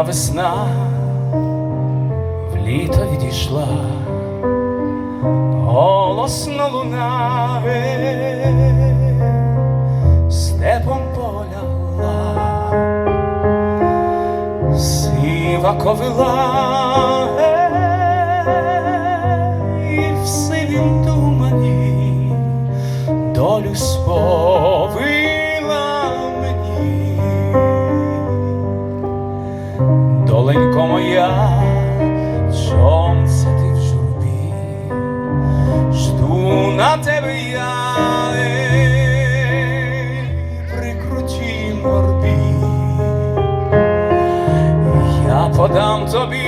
весна в літо відійшла, голосно лунає, степом поляла, сива ковила, і в сивім тумані долю сповила Доленько моя, чом це ти в журбі? Жду на тебе я ей, при крутій морбі. Я подам тобі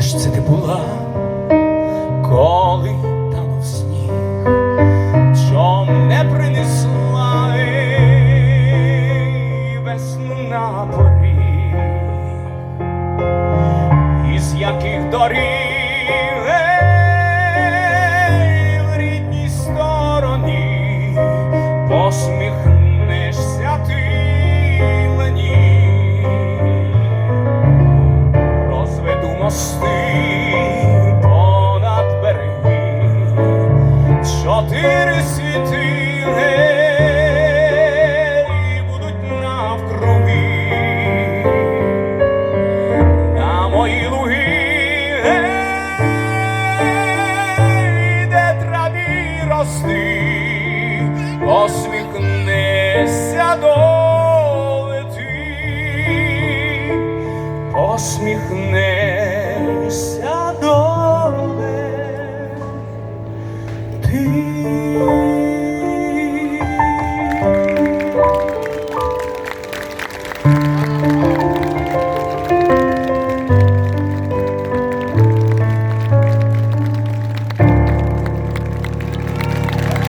Ж це ти була, коли там в сніг, чом не принесла весну на поріг, із яких доріг в рідній стороні посміхнешся ти долети посміхнешся